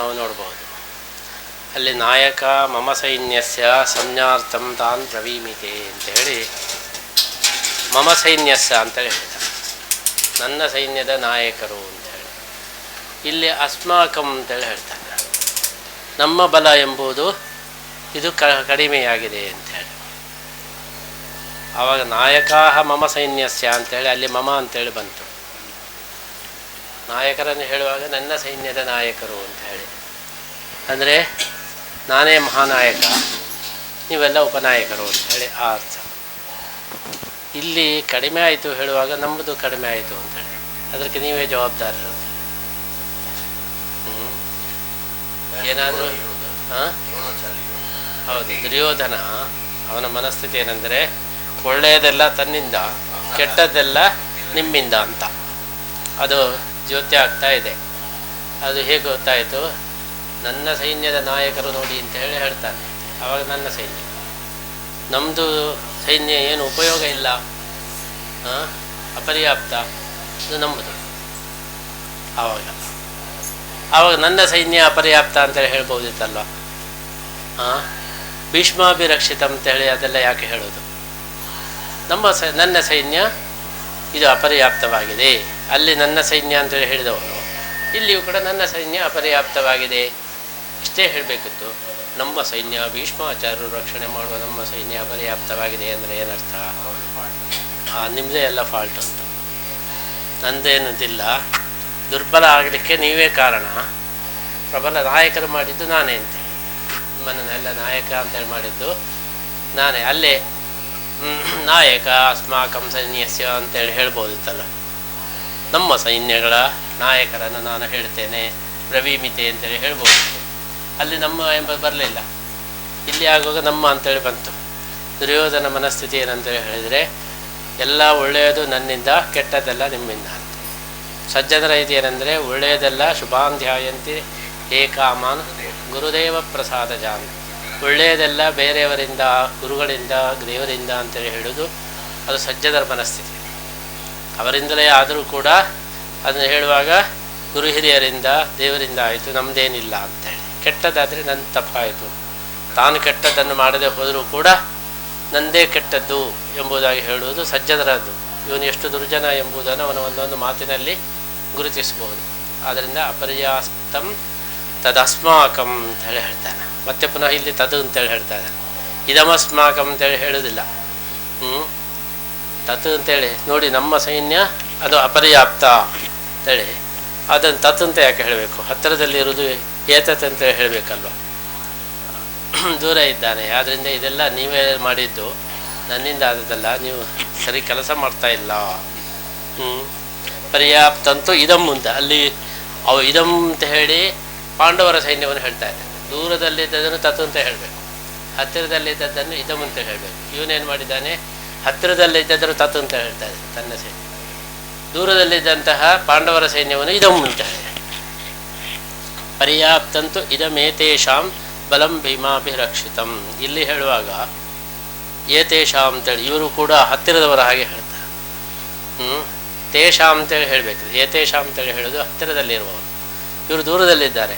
ನಾವು ನೋಡ್ಬೋದು. ಅಲ್ಲಿ ನಾಯಕ ಮಮ ಸೈನ್ಯಸ್ಯ ಸಂಜ್ಞಾರ್ಥಂ ತಾನ್ ಪ್ರವೀಮಿತೆ ಅಂತ ಹೇಳಿ ಮಮ ಸೈನ್ಯಸ್ಯ ಅಂತೇಳಿ ಹೇಳಿದ ನನ್ನ ಸೈನ್ಯದ ನಾಯಕರು ಅಂತ ಹೇಳಿ. ಇಲ್ಲಿ ಅಸ್ಮಾಕಂ ಅಂತೇಳಿ ಹೇಳ್ತಾರೆ. ನಮ್ಮ ಬಲ ಎಂಬುದು ಇದು ಕ ಕಡಿಮೆಯಾಗಿದೆ ಅಂತೇಳಿ ಆವಾಗ ನಾಯಕಾಹ ಮಮ ಸೈನ್ಯಸ್ಯ ಅಂತೇಳಿ ಅಲ್ಲಿ ಮಮ ಅಂತೇಳಿ ಬಂತು. ನಾಯಕರನ್ನು ಹೇಳುವಾಗ ನನ್ನ ಸೈನ್ಯದ ನಾಯಕರು ಅಂತ ಹೇಳಿ. ಅಂದರೆ ನಾನೇ ಮಹಾನಾಯಕ, ನೀವೆಲ್ಲ ಉಪನಾಯಕರು ಅಂತ ಹೇಳಿ ಆ ಅರ್ಥ. ಇಲ್ಲಿ ಕಡಿಮೆ ಆಯಿತು ಹೇಳುವಾಗ ನಮ್ಮದು ಕಡಿಮೆ ಆಯಿತು ಅಂತೇಳಿ ಅದಕ್ಕೆ ನೀವೇ ಜವಾಬ್ದಾರರು. ಏನಾದರೂ, ಹಾಂ? ಹೌದು, ದುರ್ಯೋಧನ ಅವನ ಮನಸ್ಥಿತಿ ಏನೆಂದರೆ ಒಳ್ಳೆಯದೆಲ್ಲ ತನ್ನಿಂದ, ಕೆಟ್ಟದ್ದೆಲ್ಲ ನಿಮ್ಮಿಂದ ಅಂತ. ಅದು ಜ್ಯೋತಿ ಆಗ್ತಾ ಇದೆ. ಅದು ಹೇಗೆ ಗೊತ್ತಾಯಿತು? ನನ್ನ ಸೈನ್ಯದ ನಾಯಕರು ನೋಡಿ ಅಂತ ಹೇಳಿ ಹೇಳ್ತಾನೆ ಆವಾಗ ನನ್ನ ಸೈನ್ಯ. ನಮ್ಮದು ಸೈನ್ಯ ಏನು ಉಪಯೋಗ ಇಲ್ಲ. ಅಪರ್ಯಾಪ್ತ. ಅದು ನಮ್ಮದು. ಆವಾಗ ಆವಾಗ ನನ್ನ ಸೈನ್ಯ ಅಪರ್ಯಾಪ್ತ ಅಂತೇಳಿ ಹೇಳ್ಬೋದಿತ್ತಲ್ವ? ಹಾಂ ಭೀಷ್ಮಾಭಿರಕ್ಷಿತ ಅಂತೇಳಿ ಅದೆಲ್ಲ ಯಾಕೆ ಹೇಳೋದು? ನಮ್ಮ ಸ, ನನ್ನ ಸೈನ್ಯ ಇದು ಅಪರ್ಯಾಪ್ತವಾಗಿದೆ. ಅಲ್ಲಿ ನನ್ನ ಸೈನ್ಯ ಅಂತೇಳಿ ಹೇಳಿದವನು. ಇಲ್ಲಿಯೂ ಕೂಡ ನನ್ನ ಸೈನ್ಯ ಅಪರ್ಯಾಪ್ತವಾಗಿದೆ. ಇಷ್ಟೇ ಹೇಳಬೇಕಿತ್ತು. ನಮ್ಮ ಸೈನ್ಯ ಭೀಷ್ಮಾಚಾರ್ಯರು ರಕ್ಷಣೆ ಮಾಡುವ ನಮ್ಮ ಸೈನ್ಯ ಅಪರ್ಯಾಪ್ತವಾಗಿದೆ ಅಂದರೆ ಏನರ್ಥ? ನಿಮ್ಮದೇ ಎಲ್ಲ ಫಾಲ್ಟ್ ಅಂತ ನಂದೇನದಿಲ್ಲ. ದುರ್ಬಲ ಆಗಲಿಕ್ಕೆ ನೀವೇ ಕಾರಣ. ಪ್ರಬಲ ನಾಯಕರು ಮಾಡಿದ್ದು ನಾನೇ ಅಂತೇಳಿ ನಿಮ್ಮನ್ನೆಲ್ಲ ನಾಯಕ ಅಂತೇಳಿ ಮಾಡಿದ್ದು ನಾನೇ. ಅಲ್ಲೇ ನಾಯಕ ಅಸ್ಮಾಕಂ ಸೈನ್ಯಸ್ಯ ಅಂತೇಳಿ ಹೇಳ್ಬೋದಿತ್ತಲ್ಲ. ನಮ್ಮ ಸೈನ್ಯಗಳ ನಾಯಕರನ್ನು ನಾನು ಹೇಳ್ತೇನೆ ರವಿಮಿತೆ ಅಂತೇಳಿ ಹೇಳ್ಬೋದು. ಅಲ್ಲಿ ನಮ್ಮ ಎಂಬ ಬರಲಿಲ್ಲ. ಇಲ್ಲಿ ಆಗುವಾಗ ನಮ್ಮ ಅಂತೇಳಿ ಬಂತು. ದುರ್ಯೋಧನ ಮನಸ್ಥಿತಿ ಏನಂತೇಳಿ ಹೇಳಿದರೆ, ಎಲ್ಲ ಒಳ್ಳೆಯದು ನನ್ನಿಂದ, ಕೆಟ್ಟದ್ದೆಲ್ಲ ನಿಮ್ಮಿಂದ ಅಂತ. ಸಜ್ಜನರ ಇದು ಏನಂದರೆ, ಒಳ್ಳೆಯದೆಲ್ಲ ಶುಭಾಂಧ್ಯಾಯಂತಿ ಏಕಾಮಾನ್ ಗುರುದೇವ ಪ್ರಸಾದ ಜಾನ್. ಒಳ್ಳೆಯದೆಲ್ಲ ಬೇರೆಯವರಿಂದ, ಗುರುಗಳಿಂದ, ದೇವರಿಂದ ಅಂತೇಳಿ ಹೇಳೋದು, ಅದು ಸಜ್ಜನರ ಮನಸ್ಥಿತಿ. ಅವರಿಂದಲೇ ಆದರೂ ಕೂಡ ಅದನ್ನು ಹೇಳುವಾಗ, ಗುರು ಹಿರಿಯರಿಂದ, ದೇವರಿಂದ ಆಯಿತು ನಮ್ಮದೇನಿಲ್ಲ ಅಂತೇಳಿ. ಕೆಟ್ಟದಾದರೆ ನನ್ನ ತಪ್ಪಾಯಿತು. ತಾನು ಕೆಟ್ಟದ್ದನ್ನು ಮಾಡದೆ ಹೋದರೂ ಕೂಡ ನಂದೇ ಕೆಟ್ಟದ್ದು ಎಂಬುದಾಗಿ ಹೇಳುವುದು ಸಜ್ಜನರದ್ದು. ಇವನು ಎಷ್ಟು ದುರ್ಜನ ಎಂಬುದನ್ನು ಅವನ ಒಂದೊಂದು ಮಾತಿನಲ್ಲಿ ಗುರುತಿಸಬಹುದು. ಆದ್ದರಿಂದ ಅಪರ್ಯಾಸ್ತಂ ತದಸ್ಮಾಕಂ ಅಂತೇಳಿ ಹೇಳ್ತಾನೆ. ಮತ್ತೆ ಪುನಃ ಇಲ್ಲಿ ತದು ಅಂತೇಳಿ ಹೇಳ್ತಾ ಇದ್ದಾನೆ ಇದಮಸ್ಮಾಕಂ ಅಂತೇಳಿ ಹೇಳುವುದಿಲ್ಲ. ಹ್ಞೂ ತತ್ ಅಂತೇಳಿ ನೋಡಿ ನಮ್ಮ ಸೈನ್ಯ ಅದು ಅಪರ್ಯಾಪ್ತ ಅಂತೇಳಿ. ಅದನ್ನು ತತ್ ಅಂತ ಯಾಕೆ ಹೇಳಬೇಕು? ಹತ್ತಿರದಲ್ಲಿರುವುದು ಏತತ್ ಅಂತ ಹೇಳಬೇಕಲ್ವ? ದೂರ ಇದ್ದಾನೆ. ಆದ್ದರಿಂದ ಇದೆಲ್ಲ ನೀವೇ ಮಾಡಿದ್ದು. ನನ್ನಿಂದ ಆದದ್ದಲ್ಲ, ನೀವು ಸರಿ ಕೆಲಸ ಮಾಡ್ತಾ ಇಲ್ಲ. ಹ್ಞೂ ಪರ್ಯಾಪ್ತಂತೂ ಇದಂ ಅಂತ ಅಲ್ಲಿ ಅವು ಇದಂ ಅಂತ ಹೇಳಿ ಪಾಂಡವರ ಸೈನ್ಯವನ್ನು ಹೇಳ್ತಾ ಇದ್ದಾರೆ. ದೂರದಲ್ಲಿದ್ದದನ್ನು ತತ್ ಅಂತ ಹೇಳಬೇಕು. ಹತ್ತಿರದಲ್ಲಿದ್ದದ್ದನ್ನು ಇದಂ ಅಂತ ಹೇಳಬೇಕು. ಇವನೇನು ಮಾಡಿದ್ದಾನೆ? ಹತ್ತಿರದಲ್ಲಿದ್ದದನ್ನು ತತ್ ಅಂತ ಹೇಳ್ತಾ ಇದ್ದಾನೆ ತನ್ನ ಸೈನ್ಯ ದೂರದಲ್ಲಿದ್ದಂತಹ ಪಾಂಡವರ ಸೈನ್ಯವನ್ನು ಇದಂ ಅಂತ ಪರ್ಯಾಪ್ತಂತೂ ಇದಮೇತೇಷಾಂ ಬಲಂ ಭೀಮಾಭಿರಕ್ಷಿತಂ. ಇಲ್ಲಿ ಹೇಳುವಾಗ ಏತೇಷಾ ಅಂತೇಳಿ ಇವರು ಕೂಡ ಹತ್ತಿರದವರ ಹಾಗೆ ಹೇಳ್ತಾರೆ. ಹ್ಞೂ ತೇಷಾಂ ಅಂತೇಳಿ ಹೇಳಬೇಕು. ಏತೇಷಾ ಅಂತೇಳಿ ಹೇಳೋದು ಹತ್ತಿರದಲ್ಲಿರುವವರು. ಇವರು ದೂರದಲ್ಲಿದ್ದಾರೆ.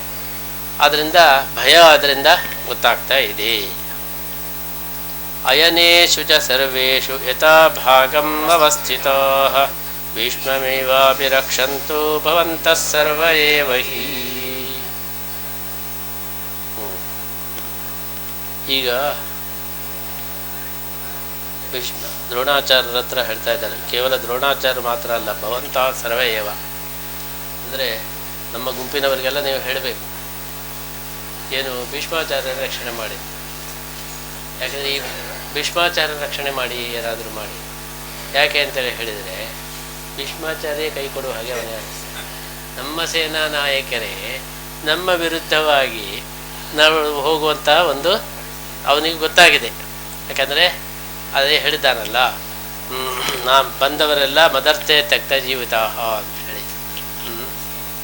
ಆದ್ದರಿಂದ ಭಯ ಅದರಿಂದ ಗೊತ್ತಾಗ್ತಾ ಇದೆ. ಅಯನೇಷು ಚ ಸರ್ವೇಷು ಭವಂತಃ ಸರ್ವ ಏವ ಹಿ ಹ್ಮ್. ಈಗ ಭೀಷ್ಮ ದ್ರೋಣಾಚಾರ್ಯರ ಹತ್ರ ಹೇಳ್ತಾ ಇದ್ದಾರೆ ಕೇವಲ ದ್ರೋಣಾಚಾರ್ಯ ಮಾತ್ರ ಅಲ್ಲ, ಭವಂತ ಸರ್ವೇವ ಅಂದರೆ ನಮ್ಮ ಗುಂಪಿನವರಿಗೆಲ್ಲ ನೀವು ಹೇಳಬೇಕು, ಏನು ಭೀಷ್ಮಾಚಾರ್ಯರ ರಕ್ಷಣೆ ಮಾಡಿ. ಯಾಕಂದರೆ ಈ ಭೀಷ್ಮಾಚಾರ್ಯ ರಕ್ಷಣೆ ಮಾಡಿ, ಏನಾದರೂ ಮಾಡಿ. ಯಾಕೆ ಅಂತೇಳಿ ಹೇಳಿದರೆ, ಭೀಷ್ಮಾಚಾರ್ಯ ಕೈ ಕೊಡುವ ಹಾಗೆ ಅವನೇ ನಮ್ಮ ಸೇನಾ ನಾಯಕರೇ ನಮ್ಮ ವಿರುದ್ಧವಾಗಿ ನಾವು ಹೋಗುವಂಥ ಒಂದು ಅವನಿಗೆ ಗೊತ್ತಾಗಿದೆ. ಯಾಕಂದರೆ, ಅದೇ ಹೇಳಿದ್ದಾನಲ್ಲ ನಾ ಬಂದವರೆಲ್ಲ ಮದರ್ತೆ ತೆಕ್ತ ಜೀವಿತ ಅಂತ ಹೇಳಿ.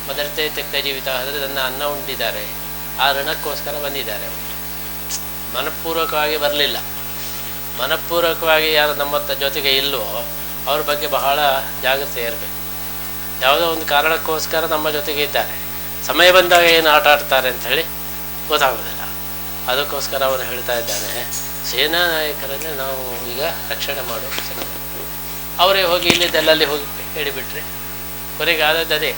ಮದರ್ತೆ ತೆಕ್ತ ಜೀವಿತ ಅಂದರೆ ನನ್ನ ಅನ್ನ ಉಂಡಿದ್ದಾರೆ ಆ ಋಣಕ್ಕೋಸ್ಕರ ಬಂದಿದ್ದಾರೆ ಅವರು. ಮನಪೂರ್ವಕವಾಗಿ ಬರಲಿಲ್ಲ. ಮನಪೂರ್ವಕವಾಗಿ ಯಾರು ನಮ್ಮ ಜೊತೆಗೆ ಇಲ್ಲವೋ ಅವ್ರ ಬಗ್ಗೆ ಬಹಳ ಜಾಗ್ರತೆ ಇರಬೇಕು. ಯಾವುದೋ ಒಂದು ಕಾರಣಕ್ಕೋಸ್ಕರ ನಮ್ಮ ಜೊತೆಗೆ ಇದ್ದಾರೆ. ಸಮಯ ಬಂದಾಗ ಏನು ಆಟ ಆಡ್ತಾರೆ ಅಂತ ಹೇಳಿ ಗೊತ್ತಾಗೋದಿಲ್ಲ. ಅದಕ್ಕೋಸ್ಕರ ಅವನು ಹೇಳ್ತಾ ಇದ್ದಾನೆ ಸೇನಾ ನಾಯಕರನ್ನೇ ನಾವು ಈಗ ರಕ್ಷಣೆ ಮಾಡೋ ಕೆಲಸ ಅವರೇ ಹೋಗಿ ಇಲ್ಲಿದ್ದೆಲ್ಲಲ್ಲಿ ಹೋಗಿ ಹೇಳಿಬಿಟ್ರೆ ಕೊನೆಗೆ ಆದದ್ದು ಅದೇ.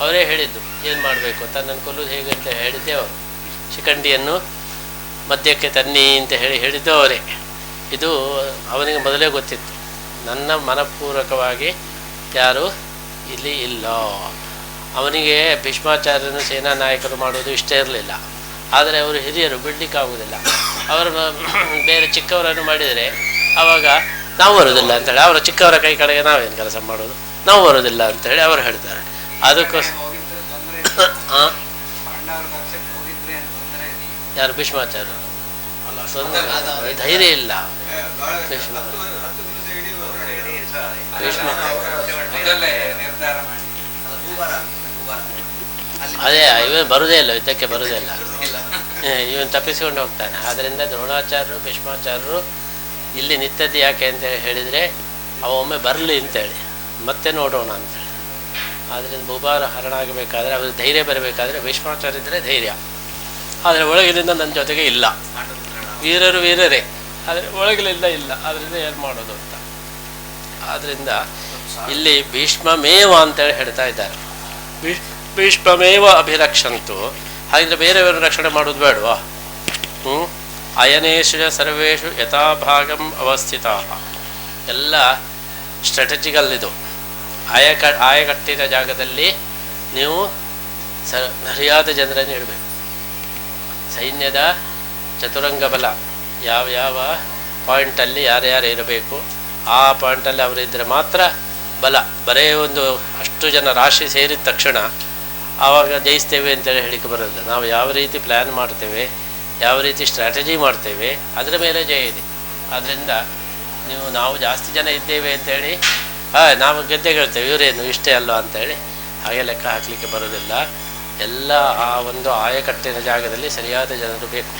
ಅವರೇ ಹೇಳಿದ್ದು, ಏನು ಮಾಡಬೇಕು ತನ್ನನ್ನು ಕೊಲ್ಲೋದು ಹೇಗೆ ಅಂತ ಹೇಳಿದ್ದೆ ಅವರು. ಶಿಖಂಡಿಯನ್ನು ಮದ್ಯಕ್ಕೆ ತನ್ನಿ ಅಂತ ಹೇಳಿ ಹೇಳಿದ್ದು ಅವರೇ. ಇದು ಅವನಿಗೆ ಮೊದಲೇ ಗೊತ್ತಿತ್ತು. ನನ್ನ ಮನಪೂರ್ವಕವಾಗಿ ಯಾರು ಇಲ್ಲಿ ಇಲ್ಲ. ಅವನಿಗೆ ಭೀಷ್ಮಾಚಾರ್ಯನು ಸೇನಾ ನಾಯಕರು ಮಾಡುವುದು ಇಷ್ಟ ಇರಲಿಲ್ಲ. ಆದರೆ ಅವರು ಹಿರಿಯರು ಬಿಡಲಿಕ್ಕಾಗುವುದಿಲ್ಲ ಅವರು ಬೇರೆ ಚಿಕ್ಕವರನ್ನು ಮಾಡಿದರೆ ಆವಾಗ ನಾವು ಬರೋದಿಲ್ಲ ಅಂತೇಳಿ, ಅವರ ಚಿಕ್ಕವರ ಕೈ ಕಡೆಗೆ ನಾವೇನು ಕೆಲಸ ಮಾಡೋದು ನಾವು ಬರೋದಿಲ್ಲ ಅಂತೇಳಿ ಅವರು ಹೇಳ್ತಾರೆ. ಅದಕ್ಕೋಸ್ಕರ ಯಾರು ಭೀಷ್ಮಾಚಾರ್ಯ ತೊಂದರೆ ಧೈರ್ಯ ಇಲ್ಲ. ಭೀಷ್ಮ ಭೀಷ್ಮ ಮೊದಲೇ ನಿರ್ಧಾರ ಮಾಡಿ. ಅದೇ ಇವನು ಬರುದೇ ಇಲ್ಲ ಯುದ್ಧಕ್ಕೆ ಬರುದೇ ಇಲ್ಲ. ಇವನು ತಪ್ಪಿಸಿಕೊಂಡು ಹೋಗ್ತಾನೆ. ಆದ್ದರಿಂದ ದ್ರೋಣಾಚಾರ್ಯರು ಭೀಷ್ಮಾಚಾರ್ಯರು ಇಲ್ಲಿ ನಿತ್ಯದ ಯಾಕೆ ಅಂತ ಹೇಳಿದರೆ ಅವ ಒಮ್ಮೆ ಬರಲಿ ಅಂತೇಳಿ. ಮತ್ತೆ ನೋಡೋಣ ಅಂತೇಳಿ. ಆದ್ದರಿಂದ ಭೂಭಾರ ಹರಣ ಆಗಬೇಕಾದ್ರೆ ಅವ್ರಿಗೆ ಧೈರ್ಯ ಬರಬೇಕಾದ್ರೆ ಭೀಷ್ಮಾಚಾರ್ಯ ಇದ್ದರೆ ಧೈರ್ಯ. ಆದರೆ ಒಳಗಿನಿಂದ ನನ್ನ ಜೊತೆಗೆ ಇಲ್ಲ. ವೀರರು ವೀರರೇ. ಆದರೆ ಒಳಗಲಿಲ್ಲ ಇಲ್ಲ. ಅದರಿಂದ ಏನು ಮಾಡೋದು ಅಂತ. ಆದ್ದರಿಂದ ಇಲ್ಲಿ ಭೀಷ್ಮಮೇವ ಅಂತೇಳಿ ಹೇಳ್ತಾ ಇದ್ದಾರೆ. ಭೀಷ್ಮಮೇವ ಅಭಿರಕ್ಷಂತು. ಹಾಗಿದ್ರೆ ಬೇರೆಯವರು ರಕ್ಷಣೆ ಮಾಡೋದು ಬೇಡವಾ ಹ್ಞೂ ಅಯನೇಶು ಸರ್ವೇಶು ಯಥಾಭಾಗಂ ಅವಸ್ಥಿತ. ಎಲ್ಲ ಸ್ಟ್ರಾಟಜಿಕಲ್ ಇದು. ಆಯಕ, ಆಯಕಟ್ಟಿನ ಜಾಗದಲ್ಲಿ ನೀವು ಸರಿಯಾದ ಜನರನ್ನು ಇಡಬೇಕು. ಸೈನ್ಯದ ಚತುರಂಗ ಬಲ ಯಾವ ಯಾವ ಪಾಯಿಂಟಲ್ಲಿ ಯಾರ್ಯಾರು ಇರಬೇಕು, ಆ ಪಾಯಿಂಟಲ್ಲಿ ಅವರಿದ್ದರೆ ಮಾತ್ರ ಬಲ. ಬರೇ ಒಂದು ಅಷ್ಟು ಜನ ರಾಶಿ ಸೇರಿದ ತಕ್ಷಣ ಆವಾಗ ಜಯಿಸ್ತೇವೆ ಅಂತೇಳಿ ಹೇಳಿಕೆ ಬರೋದಿಲ್ಲ. ನಾವು ಯಾವ ರೀತಿ ಪ್ಲ್ಯಾನ್ ಮಾಡ್ತೇವೆ, ಯಾವ ರೀತಿ ಸ್ಟ್ರಾಟಜಿ ಮಾಡ್ತೇವೆ, ಅದರ ಮೇಲೆ ಜಯ ಇದೆ. ಆದ್ದರಿಂದ ನೀವು, ನಾವು ಜಾಸ್ತಿ ಜನ ಇದ್ದೇವೆ ಅಂತೇಳಿ ಹಾಂ, ನಾವು ಗೆದ್ದೆ ಹೇಳ್ತೇವೆ ಇವರೇನು, ಇಷ್ಟೇ ಅಲ್ವಾ ಅಂತೇಳಿ ಹಾಗೆ ಲೆಕ್ಕ ಹಾಕಲಿಕ್ಕೆ ಬರೋದಿಲ್ಲ. ಎಲ್ಲ ಆ ಒಂದು ಆಯಕಟ್ಟಿನ ಜಾಗದಲ್ಲಿ ಸರಿಯಾದ ಜನರು ಬೇಕು.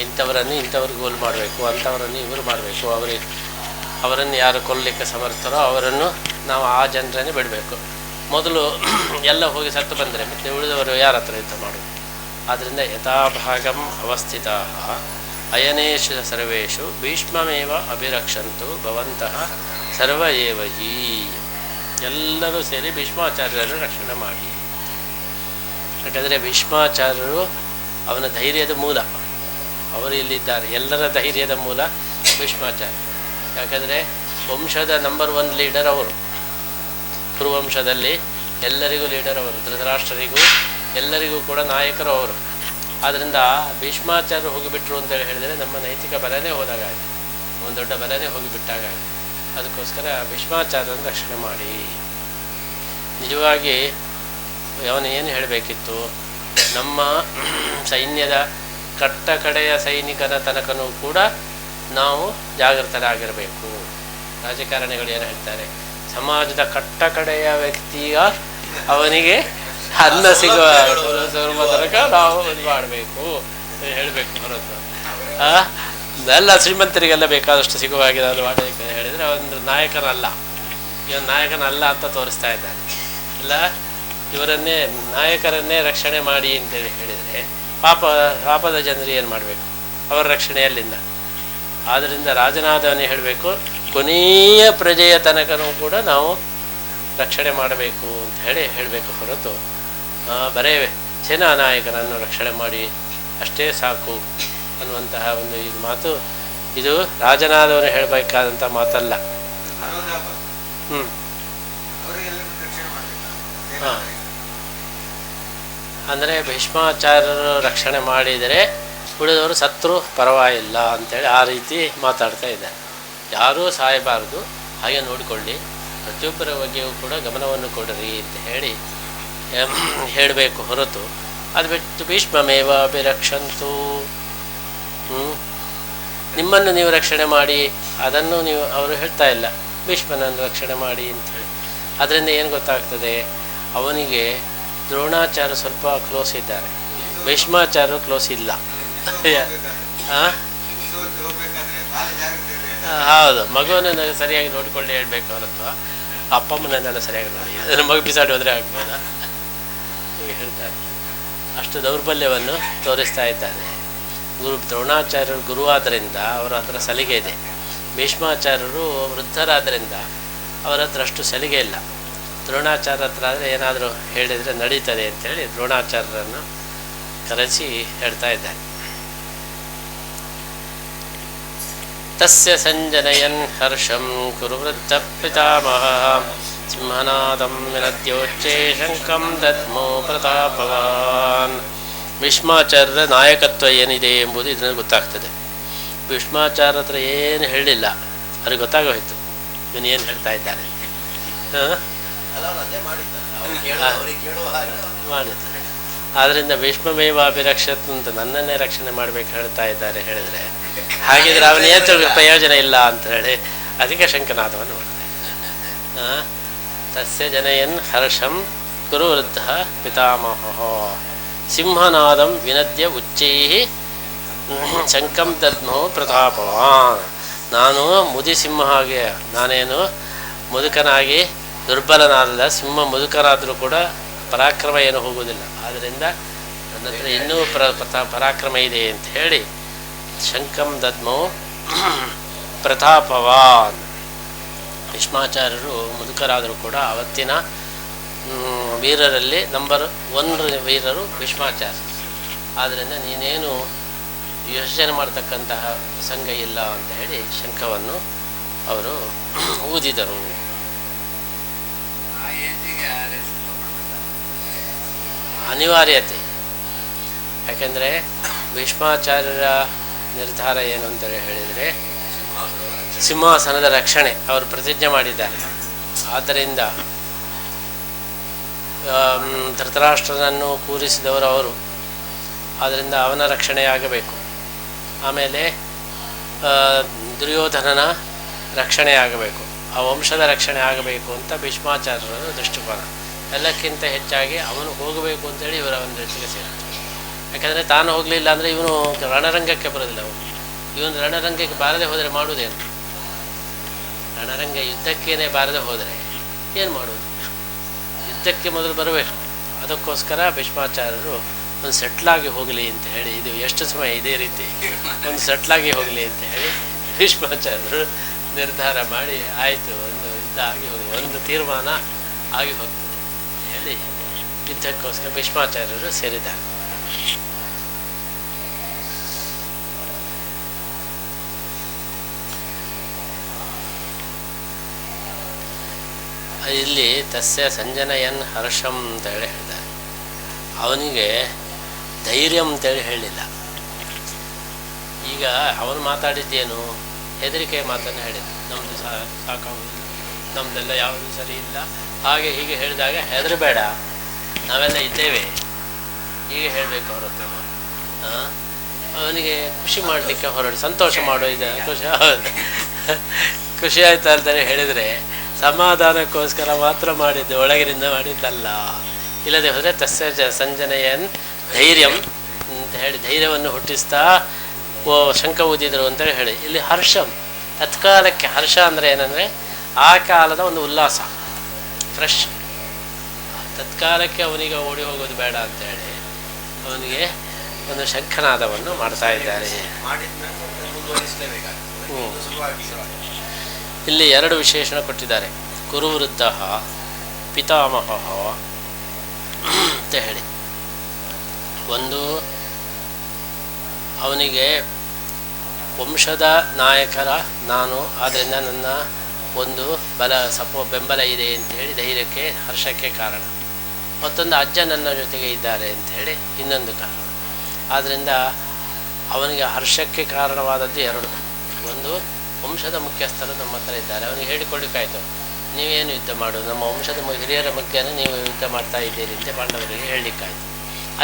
ಇಂಥವರನ್ನು ಇಂಥವ್ರು ಗೋಲ್ ಮಾಡಬೇಕು, ಅಂಥವರನ್ನು ಇವರು ಮಾಡಬೇಕು. ಅವರಿಗೆ ಅವರನ್ನು ಯಾರು ಕೊಲ್ಲಲಿಕ್ಕೆ ಸಮರ್ಥರೋ ಅವರನ್ನು ನಾವು ಆ ಜನರನ್ನೇ ಬಿಡಬೇಕು. ಮೊದಲು ಎಲ್ಲ ಹೋಗಿ ಸತ್ತು ಬಂದರೆ ಮತ್ತೆ ಉಳಿದವರು ಯಾರ ಹತ್ರ ಯುದ್ಧ ಮಾಡೋದು ಆದ್ದರಿಂದ ಯಥಾಭಾಗಂ ಅವಸ್ಥಿತ ಅಯನೇಶು ಸರ್ವೇಶು, ಭೀಷ್ಮಮೇವ ಅಭಿರಕ್ಷಂತು ಭವಂತಹ ಸರ್ವ ಹೀ. ಎಲ್ಲರೂ ಸೇರಿ ಭೀಷ್ಮಾಚಾರ್ಯರನ್ನು ರಕ್ಷಣೆ ಮಾಡಿ. ಯಾಕಂದರೆ ಭೀಷ್ಮಾಚಾರ್ಯರು ಅವನ ಧೈರ್ಯದ ಮೂಲ. ಅವರು ಇಲ್ಲಿದ್ದಾರೆ. ಎಲ್ಲರ ಧೈರ್ಯದ ಮೂಲ ಭೀಷ್ಮಾಚಾರ್ಯ. ಯಾಕಂದರೆ ವಂಶದ ನಂಬರ್ ಒನ್ ಲೀಡರ್ ಅವರು. ಕುರುವಂಶದಲ್ಲಿ ಎಲ್ಲರಿಗೂ ಲೀಡರ್ ಅವರು, ಧೃತರಾಷ್ಟ್ರರಿಗೂ ಎಲ್ಲರಿಗೂ ಕೂಡ ನಾಯಕರು ಅವರು. ಆದ್ದರಿಂದ ಭೀಷ್ಮಾಚಾರ್ಯರು ಹೋಗಿಬಿಟ್ರು ಅಂತೇಳಿ ಹೇಳಿದರೆ ನಮ್ಮ ನೈತಿಕ ಬಲನೇ ಹೋದಾಗ ಆಯ್ತು. ಒಂದು ದೊಡ್ಡ ಬಲನೇ ಹೋಗಿಬಿಟ್ಟಾಗ. ಅದಕ್ಕೋಸ್ಕರ ಭೀಷ್ಮಾಚಾರ್ಯರನ್ನು ರಕ್ಷಣೆ ಮಾಡಿ. ನಿಜವಾಗಿ ಅವನು ಏನು ಹೇಳಬೇಕಿತ್ತು? ನಮ್ಮ ಸೈನ್ಯದ ಕಟ್ಟ ಕಡೆಯ ಸೈನಿಕನ ತನಕನೂ ಕೂಡ ನಾವು ಜಾಗೃತರಾಗಿರಬೇಕು. ರಾಜಕಾರಣಿಗಳು ಏನು ಹೇಳ್ತಾರೆ? ಸಮಾಜದ ಕಟ್ಟ ಕಡೆಯ ವ್ಯಕ್ತಿಯ ಅವನಿಗೆ ಅನ್ನ ಸಿಗುವ ತನಕ ನಾವು ಇದು ಮಾಡಬೇಕು. ಹೇಳಬೇಕು ಹೊರತು? ಎಲ್ಲ ಶ್ರೀಮಂತರಿಗೆಲ್ಲ ಬೇಕಾದಷ್ಟು ಸಿಗುವ ಹಾಗೆ ನಾನು ಮಾಡಬೇಕು ಹೇಳಿದರೆ ಅವನು ನಾಯಕನಲ್ಲ. ಇವನು ನಾಯಕನಲ್ಲ ಅಂತ ತೋರಿಸ್ತಾ ಇದ್ದಾನೆ. ಇಲ್ಲ ಇವರನ್ನೇ ನಾಯಕರನ್ನೇ ರಕ್ಷಣೆ ಮಾಡಿ ಅಂತೇಳಿ ಹೇಳಿದರೆ ಪಾಪ ಪಾಪದ ಜನರು ಏನು ಮಾಡಬೇಕು? ಅವರ ರಕ್ಷಣೆ ಅಲ್ಲಿಂದ ಆದ್ದರಿಂದ ರಾಜನಾದವನೇ ಹೇಳಬೇಕು ಕೊನೆಯ ಪ್ರಜೆಯ ತನಕನೂ ಕೂಡ ನಾವು ರಕ್ಷಣೆ ಮಾಡಬೇಕು ಅಂತ ಹೇಳಿ ಹೇಳಬೇಕು ಹೊರತು ಬರೇ ಸೇನಾ ನಾಯಕನನ್ನು ರಕ್ಷಣೆ ಮಾಡಿ ಅಷ್ಟೇ ಸಾಕು ಅನ್ನುವಂತಹ ಒಂದು ಇದು ಮಾತು. ಇದು ರಾಜನಾದವನು ಹೇಳಬೇಕಾದಂಥ ಮಾತಲ್ಲ. ಹ್ಞೂ ಹಾಂ. ಅಂದರೆ ಭೀಷ್ಮಾಚಾರ್ಯರು ರಕ್ಷಣೆ ಮಾಡಿದರೆ ಉಳಿದವರು ಸತ್ರು ಪರವಾಗಿಲ್ಲ ಅಂತೇಳಿ ಆ ರೀತಿ ಮಾತಾಡ್ತಾ ಇದ್ದಾರೆ. ಯಾರೂ ಸಾಯಬಾರದು. ಹಾಗೆ ನೋಡಿಕೊಳ್ಳಿ. ಪ್ರತಿಯೊಬ್ಬರ ಬಗ್ಗೆಯೂ ಕೂಡ ಗಮನವನ್ನು ಕೊಡ್ರಿ ಅಂತ ಹೇಳಿ ಹೇಳಬೇಕು ಹೊರತು. ಅದು ಬಿಟ್ಟು ಭೀಷ್ಮಮೇವ ಹ್ಞೂ ನಿಮ್ಮನ್ನು ನೀವು ರಕ್ಷಣೆ ಮಾಡಿ, ಅದನ್ನು ನೀವು, ಅವರು ಹೇಳ್ತಾ ಇಲ್ಲ, ಭೀಷ್ಮನನ್ನು ರಕ್ಷಣೆ ಮಾಡಿ ಅಂತೇಳಿ ಅದರಿಂದ ಏನು ಗೊತ್ತಾಗ್ತದೆ? ಅವನಿಗೆ ದ್ರೋಣಾಚಾರ್ಯ ಸ್ವಲ್ಪ ಕ್ಲೋಸ್ ಇದ್ದಾರೆ. ಭೀಷ್ಮಾಚಾರ್ಯರು ಕ್ಲೋಸ್ ಇಲ್ಲ. ಹೌದು. ಮಗುವನ್ನು ಸರಿಯಾಗಿ ನೋಡಿಕೊಂಡು ಹೇಳ್ಬೇಕು ಹೊರತು. ಅಪ್ಪ ಅಮ್ಮನನ್ನೆಲ್ಲ ಸರಿಯಾಗಿ ನೋಡಿ. ಮಗು ಬಿಸಾಡಿ ಹೋದರೆ ಆಗ್ಬೋದಾ? ಹೀಗೆ ಹೇಳ್ತಾರೆ. ಅಷ್ಟು ದೌರ್ಬಲ್ಯವನ್ನು ತೋರಿಸ್ತಾ ಇದ್ದಾರೆ. ಗುರು, ದ್ರೋಣಾಚಾರ್ಯರು ಗುರುವಾದ್ದರಿಂದ ಅವರ ಹತ್ರ ಸಲಿಗೆ ಇದೆ. ಭೀಷ್ಮಾಚಾರ್ಯರು ವೃದ್ಧರಾದ್ದರಿಂದ ಅವರ ಹತ್ರ ಅಷ್ಟು ಸಲಿಗೆ ಇಲ್ಲ. ದ್ರೋಣಾಚಾರ್ಯ ಹತ್ರ ಆದರೆ ಏನಾದರೂ ಹೇಳಿದರೆ ನಡೀತದೆ ಅಂತೇಳಿ ದ್ರೋಣಾಚಾರ್ಯರನ್ನು ಕರೆಸಿ ಹೇಳ್ತಾ ಇದ್ದಾರೆ. ತಸ್ಯ ಸಂಜನಯನ್ ಹರ್ಷಂ ಕುರುವೃದ್ಧ ಪಿತಾಮಹ. ಸಿಂಹನಾದಂ ವಿನದ್ಯೋಚ್ಚೇ ಶಂಕಂ ದದ್ಮೋ ಪ್ರತಾಪವಾನ್. ಭೀಷ್ಮಾಚಾರ್ಯರ ನಾಯಕತ್ವ ಏನಿದೆ ಎಂಬುದು ಇದರಲ್ಲಿ ಗೊತ್ತಾಗ್ತದೆ. ಭೀಷ್ಮಾಚಾರ್ಯ ಹತ್ರ ಏನು ಹೇಳಿಲ್ಲ ಅವ್ರಿಗೆ ಗೊತ್ತಾಗೋಯ್ತು. ಇವನು ಏನು ಹೇಳ್ತಾ ಇದ್ದಾನೆ? ಹಾಂ? ಮಾಡಿದ್ದಾರೆ. ಆದ್ದರಿಂದ ಭೀಷ್ಮಮೇವ ಅಭಿರಕ್ಷತ್ ಅಂತ ನನ್ನನ್ನೇ ರಕ್ಷಣೆ ಮಾಡ್ಬೇಕು ಹೇಳ್ತಾ ಇದ್ದಾರೆ ಹೇಳಿದರೆ. ಹಾಗಿದ್ರೆ ಅವನ ಏನು ಪ್ರಯೋಜನ ಇಲ್ಲ ಅಂತ ಹೇಳಿ ಅಧಿಕ ಶಂಕನಾದವನ್ನು ಮಾಡ್ತಾರೆ? ತಸ್ಯ ಜನಯನ್ ಹರ್ಷಂ ಕುರು ವೃದ್ಧ ಪಿತಾಮಹ. ಸಿಂಹನಾದಂ ವಿನದ್ಯ ಉಚ್ಚೈ ಶಂಕಂ ದದ್ಮೋ ಪ್ರತಾಪವಾನ್. ನಾನು ಮುದಿ ಸಿಂಹ ಹಾಗೆ ನಾನೇನು ಮುದುಕನಾಗಿ ದುರ್ಬಲನಾದಲ್ಲ ಸಿಂಹ ಮುದುಕರಾದರೂ ಕೂಡ ಪರಾಕ್ರಮ ಏನು ಹೋಗುವುದಿಲ್ಲ. ಆದ್ದರಿಂದ ನನ್ನ ಹತ್ರ ಇನ್ನೂ ಪ್ರ ಪರಾಕ್ರಮ ಇದೆ ಅಂತ ಹೇಳಿ ಶಂಕಂ ದದ್ಮೋ ಪ್ರತಾಪವಾನ್. ಭೀಷ್ಮಾಚಾರ್ಯರು ಮುದುಕರಾದರೂ ಕೂಡ ಅವತ್ತಿನ ವೀರರಲ್ಲಿ ನಂಬರ್ ಒನ್ ವೀರರು ಭೀಷ್ಮಾಚಾರ್ಯ ಆದ್ದರಿಂದ ನೀನೇನು ಯೋಚನೆ ಮಾಡ್ತಕ್ಕಂತಹ ಪ್ರಸಂಗ ಇಲ್ಲ ಅಂತ ಹೇಳಿ ಶಂಖವನ್ನು ಅವರು ಊದಿದರು. ಅನಿವಾರ್ಯತೆ. ಯಾಕೆಂದರೆ ಭೀಷ್ಮಾಚಾರ್ಯರ ನಿರ್ಧಾರ ಏನು ಅಂತ ಹೇಳಿದರೆ ಸಿಂಹಾಸನದ ರಕ್ಷಣೆ ಅವರು ಪ್ರತಿಜ್ಞೆ ಮಾಡಿದ್ದಾರೆ. ಆದ್ದರಿಂದ ಧೃತರಾಷ್ಟ್ರನನ್ನು ಕೂರಿಸಿದವರು ಅವರು. ಆದ್ದರಿಂದ ಅವನ ರಕ್ಷಣೆಯಾಗಬೇಕು ಆಮೇಲೆ ದುರ್ಯೋಧನನ ರಕ್ಷಣೆ ಆಗಬೇಕು. ಆ ವಂಶದ ರಕ್ಷಣೆ ಆಗಬೇಕು ಅಂತ ಭೀಷ್ಮಾಚಾರ್ಯರ ದೃಷ್ಟಿಕೋನ. ಎಲ್ಲಕ್ಕಿಂತ ಹೆಚ್ಚಾಗಿ ಅವನು ಹೋಗಬೇಕು ಅಂತೇಳಿ ಇವರ ಒಂದು ಜೊತೆಗೆ ಸೇರ್ತಾರೆ ಯಾಕಂದರೆ ತಾನು ಹೋಗಲಿಲ್ಲ ಅಂದರೆ ಇವನು ರಣರಂಗಕ್ಕೆ ಬರೋದಿಲ್ಲ ಅವನು. ಇವನು ರಣರಂಗಕ್ಕೆ ಬಾರದೆ ಹೋದರೆ ಮಾಡುವುದೇನು? ರಣರಂಗ ಯುದ್ಧಕ್ಕೇನೆ ಬಾರದೆ ಹೋದರೆ ಏನು ಮಾಡುವುದು? ಯುದ್ಧಕ್ಕೆ ಮೊದಲು ಬರಬೇಕು. ಅದಕ್ಕೋಸ್ಕರ ಭೀಷ್ಮಾಚಾರ್ಯರು ಒಂದು ಸೆಟ್ಲಾಗಿ ಹೋಗಲಿ ಅಂತ ಹೇಳಿ, ಇದು ಎಷ್ಟು ಸಮಯ ಇದೇ ರೀತಿ? ಒಂದು ಸೆಟ್ಲಾಗಿ ಹೋಗಲಿ ಅಂತ ಹೇಳಿ ಭೀಷ್ಮಾಚಾರ್ಯರು ನಿರ್ಧಾರ ಮಾಡಿ ಆಯಿತು, ಒಂದು ಇದಾಗಿ ಹೋಗಿ, ಒಂದು ತೀರ್ಮಾನ ಆಗಿ ಹೋಗ್ತದೆ. ಹೇಳಿ ಯುದ್ಧಕ್ಕೋಸ್ಕರ ಭೀಷ್ಮಾಚಾರ್ಯರು ಸೇರಿದ್ದಾರೆ. ಇಲ್ಲಿ ತಸ್ಯ ಸಂಜನಯನ್ ಹರ್ಷಂ ಅಂತ ಹೇಳಿ ಹೇಳಿದ್ದಾರೆ ಅವನಿಗೆ ಧೈರ್ಯ ಅಂತೇಳಿ ಹೇಳಿಲ್ಲ. ಈಗ ಅವನು ಮಾತಾಡಿದ್ದೇನು? ಹೆದರಿಕೆ ಮಾತನ್ನು ಹೇಳಿದ್ದು ನಮ್ಮದು ಸಾ ಸಾಕಾಗುವುದಿಲ್ಲ ನಮ್ಮದೆಲ್ಲ ಯಾವುದೂ ಸರಿ ಇಲ್ಲ. ಹಾಗೆ ಹೀಗೆ ಹೇಳಿದಾಗ ಹೆದರಬೇಡ. ನಾವೆಲ್ಲ ಇದ್ದೇವೆ. ಹೀಗೆ ಹೇಳಬೇಕು ಆ? ಅವನಿಗೆ ಖುಷಿ ಮಾಡಲಿಕ್ಕೆ ಹೊರಡು. ಸಂತೋಷ ಮಾಡೋ ಇದೆ. ಖುಷಿ ಖುಷಿ ಆಯ್ತಾ ಅಂತಲೇ ಹೇಳಿದರೆ ಸಮಾಧಾನಕ್ಕೋಸ್ಕರ ಮಾತ್ರ ಮಾಡಿದ್ದು, ಒಳಗಿನಿಂದ ಮಾಡಿದ್ದಲ್ಲ. ಇಲ್ಲದೆ ಹೋದರೆ ತಸ್ಯ ಸಂಜನೆಯನ್ ಧೈರ್ಯಂ ಅಂತ ಹೇಳಿ ಧೈರ್ಯವನ್ನು ಹುಟ್ಟಿಸ್ತಾ ಓ ಶಂಕ ಊದಿದರು ಅಂತೇಳಿ ಹೇಳಿ. ಇಲ್ಲಿ ಹರ್ಷಂ, ತತ್ಕಾಲಕ್ಕೆ ಹರ್ಷ ಅಂದರೆ ಏನಂದರೆ ಆ ಕಾಲದ ಒಂದು ಉಲ್ಲಾಸ ಫ್ರೆಶ್ ತತ್ಕಾಲಕ್ಕೆ ಅವನಿಗೆ ಓಡಿ ಹೋಗೋದು ಬೇಡ ಅಂತೇಳಿ ಅವನಿಗೆ ಒಂದು ಶಂಖನಾದವನ್ನು ಮಾಡ್ತಾ ಇದ್ದಾರೆ. ಇಲ್ಲಿ ಎರಡು ವಿಶೇಷಣ ಕೊಟ್ಟಿದ್ದಾರೆ. ಕುರುವೃದ್ಧ ಪಿತಾಮಹ ಅಂತ ಹೇಳಿ. ಒಂದು ಅವನಿಗೆ ವಂಶದ ನಾಯಕರ ನಾನು ಆದ್ದರಿಂದ ನನ್ನ ಒಂದು ಬಲ, ಸಪೋ, ಬೆಂಬಲ ಇದೆ ಅಂತ ಹೇಳಿ ಧೈರ್ಯಕ್ಕೆ, ಹರ್ಷಕ್ಕೆ ಕಾರಣ. ಮತ್ತೊಂದು ಅಜ್ಜ ನನ್ನ ಜೊತೆಗೆ ಇದ್ದಾರೆ ಅಂತ ಹೇಳಿ ಇನ್ನೊಂದು ಕಾರಣ. ಆದ್ದರಿಂದ ಅವನಿಗೆ ಹರ್ಷಕ್ಕೆ ಕಾರಣವಾದದ್ದು ಎರಡು. ಒಂದು, ವಂಶದ ಮುಖ್ಯಸ್ಥರು ನಮ್ಮ ಹತ್ರ ಇದ್ದಾರೆ. ಅವನಿಗೆ ಹೇಳಿಕೊಳ್ಳಿಕ್ಕಾಯಿತು ನೀವೇನು ಯುದ್ಧ ಮಾಡೋದು ನಮ್ಮ ವಂಶದ ಹಿರಿಯರ ಮುಖ್ಯನೇ ನೀವು ಯುದ್ಧ ಮಾಡ್ತಾ ಇದ್ದೀರಿ ಅಂತ ಪಾಂಡವರಿಗೆ ಹೇಳಲಿಕ್ಕಾಯಿತು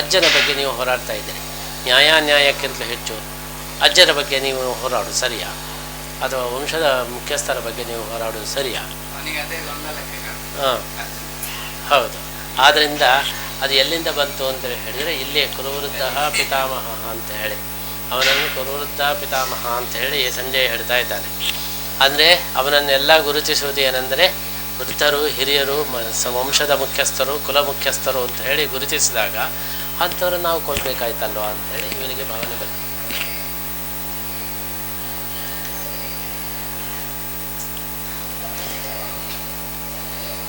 ಅಜ್ಜನ ಬಗ್ಗೆ ನೀವು ಹೋರಾಡ್ತಾ ಇದ್ದೀರಿ. ನ್ಯಾಯಾನ್ಯಾಯಕ್ಕಿಂತಲೂ ಹೆಚ್ಚು. ಅಜ್ಜರ ಬಗ್ಗೆ ನೀವು ಹೋರಾಡೋದು ಸರಿಯಾ? ಅಥವಾ ವಂಶದ ಮುಖ್ಯಸ್ಥರ ಬಗ್ಗೆ ನೀವು ಹೋರಾಡೋದು ಸರಿಯಾ? ಹಾಂ. ಹೌದು. ಆದ್ದರಿಂದ ಅದು ಎಲ್ಲಿಂದ ಬಂತು ಅಂತ ಹೇಳಿದರೆ ಇಲ್ಲಿ ಕುರುವೃದ್ಧ ಪಿತಾಮಹ ಅಂತ ಹೇಳಿ. ಅವನನ್ನು ಕುರುವೃದ್ಧ ಪಿತಾಮಹ ಅಂತ ಹೇಳಿ ಸಂಜಯ್ ಹೇಳ್ತಾ ಇದ್ದಾನೆ. ಅಂದರೆ ಅವನನ್ನೆಲ್ಲ ಗುರುತಿಸುವುದು ಏನೆಂದರೆ ವೃದ್ಧರು ಹಿರಿಯರು ಮ ವಂಶದ ಮುಖ್ಯಸ್ಥರು ಕುಲ ಮುಖ್ಯಸ್ಥರು ಅಂತ ಹೇಳಿ ಗುರುತಿಸಿದಾಗ ಅಂಥವ್ರು ನಾವು ಕೊಲ್ಬೇಕಾಯ್ತಲ್ವ ಅಂತ ಹೇಳಿ ಇವನಿಗೆ ಭಾವನೆ ಬಂತು.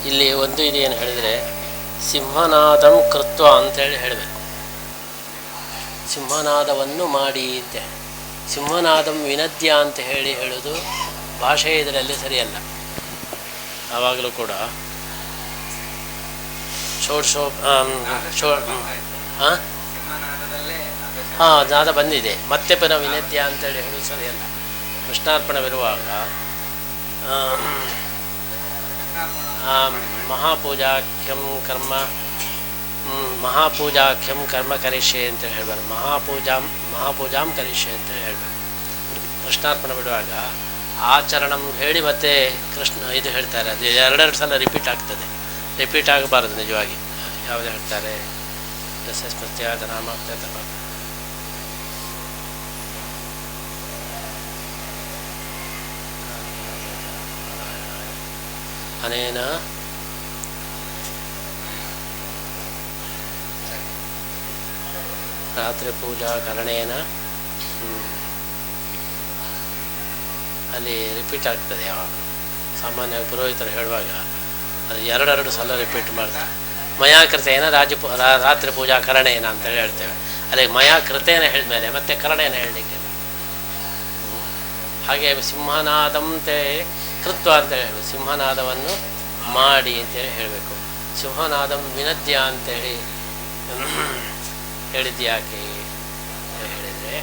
ಇಲ್ಲಿ ಒಂದು ಇದು ಏನು ಹೇಳಿದರೆ, ಸಿಂಹನಾದಂ ಕೃತ್ವ ಅಂತೇಳಿ ಹೇಳಬೇಕು. ಸಿಂಹನಾದವನ್ನು ಮಾಡಿ ಅಂತ. ಸಿಂಹನಾದಂ ವಿನದ್ಯ ಅಂತ ಹೇಳಿ ಹೇಳೋದು ಭಾಷೆ ಇದರಲ್ಲಿ ಸರಿಯಲ್ಲ. ಆವಾಗಲೂ ಕೂಡ ಷೋಡ್ಶೋ ಶೋ ಹಾಂ? ಹಾಂ ನಾದ ಬಂದಿದೆ. ಮತ್ತೆ ಪುನಃ ವಿನತ್ಯ ಅಂತೇಳಿ ಹೇಳುದು ಸರಿ ಅಲ್ಲ. ಕೃಷ್ಣಾರ್ಪಣವಿರುವಾಗ ಮಹಾಪೂಜಾಖ್ಯಂ ಕರ್ಮ ಮಹಾಪೂಜಾಖ್ಯಂ ಕರ್ಮ ಕರಿಷ್ಯೆ ಅಂತ ಹೇಳ್ಬಾರ್ದು. ಮಹಾಪೂಜಾಂ ಮಹಾಪೂಜಾಂ ಕರಿಷ್ಯೆ ಅಂತ ಹೇಳ್ಬಾರ್ದು. ಕೃಷ್ಣಾರ್ಪಣೆ ಬಿಡುವಾಗ ಆಚರಣಂ ಹೇಳಿ ಮತ್ತೆ ಕೃಷ್ಣ ಇದು ಹೇಳ್ತಾರೆ. ಅದು ಎರಡೆರಡು ಸಲ ರಿಪೀಟ್ ಆಗ್ತದೆ. ರಿಪೀಟ್ ಆಗಬಾರ್ದು ನಿಜವಾಗಿ. ಯಾವುದು ಹೇಳ್ತಾರೆ? ಎಸ್ ಎಸ್ ಪ್ರತ್ಯಾದ ನಾಮಾಕ್ತ ತಪ ಅನೇನ ರಾತ್ರಿ ಪೂಜಾ ಕರಣೇನ. ಅಲ್ಲಿ ರಿಪೀಟ್ ಆಗ್ತದೆ, ಯಾವಾಗ? ಸಾಮಾನ್ಯವಾಗಿ ಪುರೋಹಿತರು ಹೇಳುವಾಗ, ಅದು ಎರಡೆರಡು ಸಲ ರಿಪೀಟ್ ಮಾಡ್ತಾರೆ. ಮಯಾ ಕೃತೇನ ರಾಜ ರಾತ್ರಿ ಪೂಜಾ ಕರಣೇನ ಅಂತೇಳಿ ಹೇಳ್ತೇವೆ. ಅದೇ ಮಯಾಕೃತೇನ ಹೇಳಿದ್ಮೇಲೆ ಮತ್ತೆ ಕರಣೇನ ಹೇಳಲಿಕ್ಕೆ ಹಾಗೆ ಸಿಂಹನಾದಂತೆ ಕೃತ್ವ ಅಂತ ಹೇಳಿ ಸಿಂಹನಾದವನ್ನು ಮಾಡಿ ಅಂತೇಳಿ ಹೇಳಬೇಕು. ಸಿಂಹನಾದಂ ವಿನದ್ಯ ಅಂತೇಳಿ ಹೇಳಿದ್ಯಾಕೆ ಹೇಳಿದರೆ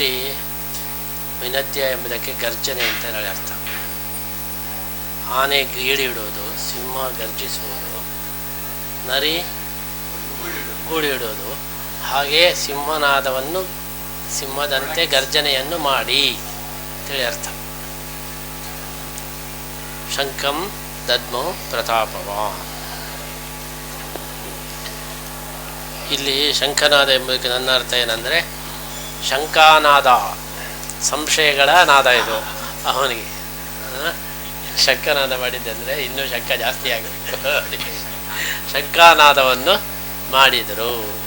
ಇಲ್ಲಿ ವಿನತ್ಯ ಎಂಬುದಕ್ಕೆ ಗರ್ಜನೆ ಅಂತ ಹೇಳಿ ಅರ್ಥ. ಆನೆ ಗೀಡಿ ಇಡೋದು, ಸಿಂಹ ಗರ್ಜಿಸುವುದು, ನರಿ ಗೂಡಿ ಇಡೋದು, ಹಾಗೆ ಸಿಂಹನಾದವನ್ನು, ಸಿಂಹದಂತೆ ಗರ್ಜನೆಯನ್ನು ಮಾಡಿ ಅಂತೇಳಿ ಅರ್ಥ. ಶಂಕಂ ದದ್ಮೋ ಪ್ರತಾಪವ ಇಲ್ಲಿ ಶಂಖನಾದ ಎಂಬುದಕ್ಕೆ ನನ್ನ ಅರ್ಥ ಏನಂದರೆ ಶಂಕಾನಾದ. ಸಂಶಯಗಳ ನಾದ ಇದು. ಅವನಿಗೆ ಶಂಕನಾದ ಮಾಡಿದ್ದಂದರೆ ಇನ್ನೂ ಶಂಕ ಜಾಸ್ತಿ ಆಗಬೇಕು. ಶಂಕಾನಾದವನ್ನು ಮಾಡಿದರು.